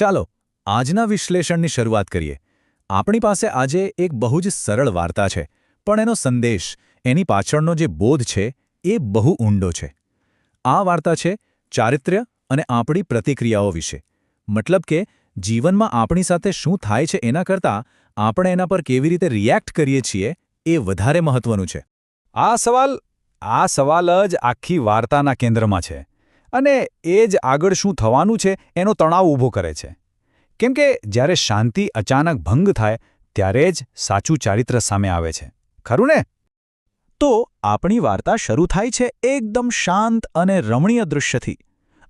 ચાલો, આજના વિશ્લેષણની શરૂઆત કરીએ. આપણી પાસે આજે એક બહુ જ સરળ વાર્તા છે, પણ એનો સંદેશ, એની પાછળનો જે બોધ છે, એ બહુ ઊંડો છે. આ વાર્તા છે ચારિત્ર્ય અને આપણી પ્રતિક્રિયાઓ વિશે. મતલબ કે, જીવનમાં આપણી સાથે શું થાય છે એના કરતાં આપણે એના પર કેવી રીતે રિએક્ટ કરીએ છીએ, એ વધારે મહત્વનું છે. આ સવાલ આ સવાલ જ આખી વાર્તાના કેન્દ્રમાં છે. અને એ જ આગળ શું થવાનું છે એનો તણાવ ઊભો કરે છે. કેમ કે જ્યારે શાંતિ અચાનક ભંગ થાય, ત્યારે જ સાચું ચારિત્ર સામે આવે છે. ખરું ને? તો આપણી વાર્તા શરૂ થાય છે એકદમ શાંત અને રમણીય દૃશ્યથી.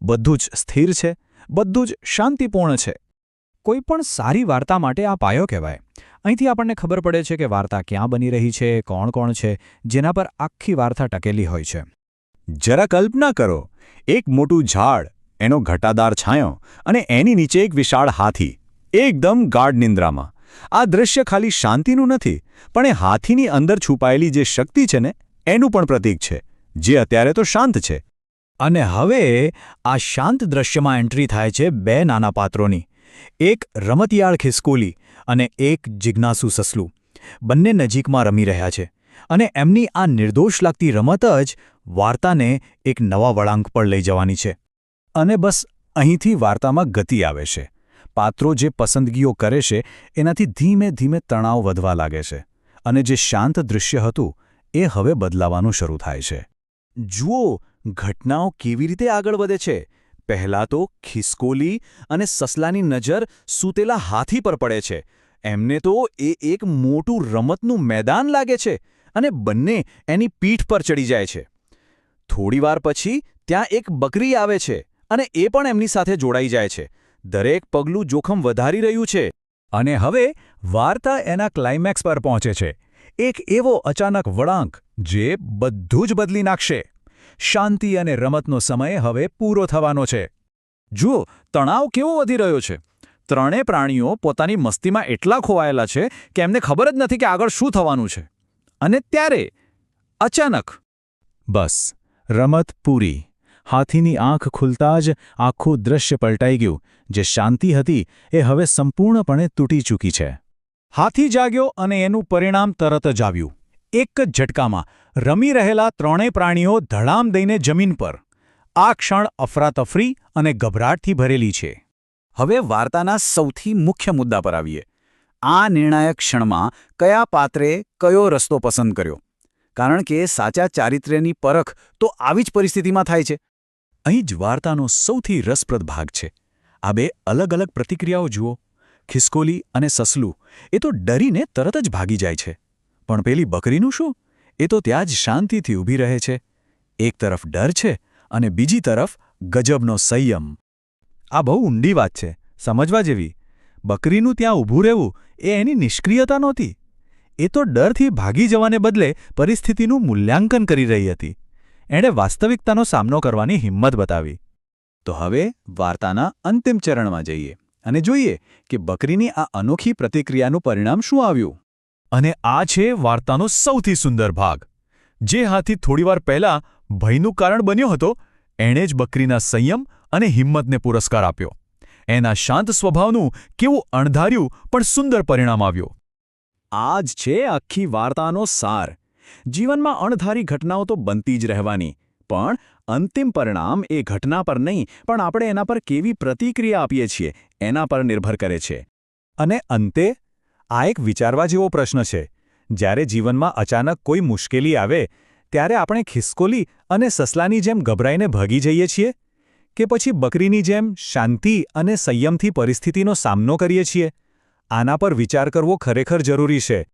બધું જ સ્થિર છે, બધું જ શાંતિપૂર્ણ છે. કોઈ પણ સારી વાર્તા માટે આ પાયો કહેવાય. અહીંથી આપણને ખબર પડે છે કે વાર્તા ક્યાં બની રહી છે, કોણ કોણ છે, જેના પર આખી વાર્તા ટકેલી હોય છે. જરા કલ્પના કરો, એક મોટું ઝાડ, એનો ઘટાદાર છાંયો અને એની નીચે એક વિશાળ હાથી, એકદમ ગાઢ નિંદ્રામાં. આ દ્રશ્ય ખાલી શાંતિનું નથી, પણ એ હાથીની અંદર છુપાયેલી જે શક્તિ છે ને, એનું પણ પ્રતીક છે, જે અત્યારે તો શાંત છે. અને હવે આ શાંત દ્રશ્યમાં એન્ટ્રી થાય છે બે નાના પાત્રોની, એક રમતિયાળ ખિસકોલી અને એક જિજ્ઞાસુ સસલું. બંને નજીકમાં રમી રહ્યા છે. અને એમની આ નિર્દોષ લાગતી રમત જ વાર્તાને એક નવા વળાંક પર લઈ જવાની છે. અને બસ અહીંથી વાર્તામાં ગતિ આવે છે. પાત્રો જે પસંદગીઓ કરે છે, એનાથી ધીમે ધીમે તણાવ વધવા લાગે છે. અને જે શાંત દૃશ્ય હતું, એ હવે બદલાવાનું શરૂ થાય છે. જુઓ, ઘટનાઓ કેવી રીતે આગળ વધે છે. પહેલાં તો ખિસકોલી અને સસલાની નજર સૂતેલા હાથી પર પડે છે. એમને તો એ એક મોટું રમતનું મેદાન લાગે છે. અને બંને એની પીઠ પર ચડી જાય છે. થોડીવાર પછી ત્યાં એક બકરી આવે છે અને એ પણ એમની સાથે જોડાઈ જાય છે. દરેક પગલું જોખમ વધારી રહ્યું છે અને હવે વાર્તા એના ક્લાઇમેક્સ પર પહોંચે છે. એક એવો અચાનક વળાંક જે બધું જ બદલી નાખશે. શાંતિ અને રમતનો સમય હવે પૂરો થવાનો છે. જુઓ, તણાવ કેવો વધી રહ્યો છે. ત્રણે પ્રાણીઓ પોતાની મસ્તીમાં એટલા ખોવાયેલા છે કે એમને ખબર જ નથી કે આગળ શું થવાનું છે. અને ત્યારે અચાનક બસ, રમત પૂરી. હાથીની આંખ ખુલતા જ આખું દૃશ્ય પલટાઈ ગયું. જે શાંતિ હતી એ હવે સંપૂર્ણપણે તૂટી ચૂકી છે. હાથી જાગ્યો અને એનું પરિણામ તરત જ આવ્યું. એક જ ઝટકામાં રમી રહેલા ત્રણેય પ્રાણીઓ ધડામ દઈને જમીન પર. આ ક્ષણ અફરાતફરી અને ગભરાટથી ભરેલી છે. હવે વાર્તાના સૌથી મુખ્ય મુદ્દા પર આવીએ. આ નિર્ણાયક ક્ષણમાં કયા પાત્રે કયો રસ્તો પસંદ કર્યો? કારણ કે સાચા ચારિત્ર્યની પરખ તો આવી જ પરિસ્થિતિમાં થાય છે. અહીં જ વાર્તાનો સૌથી રસપ્રદ ભાગ છે. આ બે અલગ અલગ પ્રતિક્રિયાઓ જુઓ. ખિસકોલી અને સસલું, એ તો ડરીને તરત જ ભાગી જાય છે. પણ પેલી બકરીનું શું? એ તો ત્યાં જ શાંતિથી ઊભી રહે છે. એક તરફ ડર છે અને બીજી તરફ ગજબનો સંયમ. આ બહુ ઊંડી વાત છે, સમજવા જેવી. બકરીનું ત્યાં ઊભું રહેવું એ એની નિષ્ક્રિયતા નહોતી. એ તો ડરથી ભાગી જવાને બદલે પરિસ્થિતિનું મૂલ્યાંકન કરી રહી હતી. એણે વાસ્તવિકતાનો સામનો કરવાની હિંમત બતાવી. તો હવે વાર્તાના અંતિમ ચરણમાં જઈએ અને જોઈએ કે બકરીની આ અનોખી પ્રતિક્રિયાનું પરિણામ શું આવ્યું. અને આ છે વાર્તાનો સૌથી સુંદર ભાગ. જે હાથી થોડીવાર પહેલા ભયનું કારણ બન્યો હતો, એણે જ બકરીના સંયમ અને હિંમતને પુરસ્કાર આપ્યો. એના શાંત સ્વભાવનું કેવું અણધાર્યું પણ સુંદર પરિણામ આવ્યું. આ જ છે આખી વાર્તાનો સાર. જીવનમાં અણધારી ઘટનાઓ તો બનતી જ રહેવાની. પણ અંતિમ પરિણામ એ ઘટના પર નહીં, પણ આપણે એના પર કેવી પ્રતિક્રિયા આપીએ છીએ, એના પર નિર્ભર કરે છે. અને અંતે, આ એક વિચારવા જેવો પ્રશ્ન છે. જ્યારે જીવનમાં અચાનક કોઈ મુશ્કેલી આવે, ત્યારે આપણે ખિસકોલી અને સસલાની જેમ ગભરાઈને ભાગી જઈએ છીએ? કે પછી બકરીની જેમ શાંતિ અને સંયમથી પરિસ્થિતિનો સામનો કરીએ છીએ? આના પર વિચાર કરવો ખરેખર જરૂરી છે.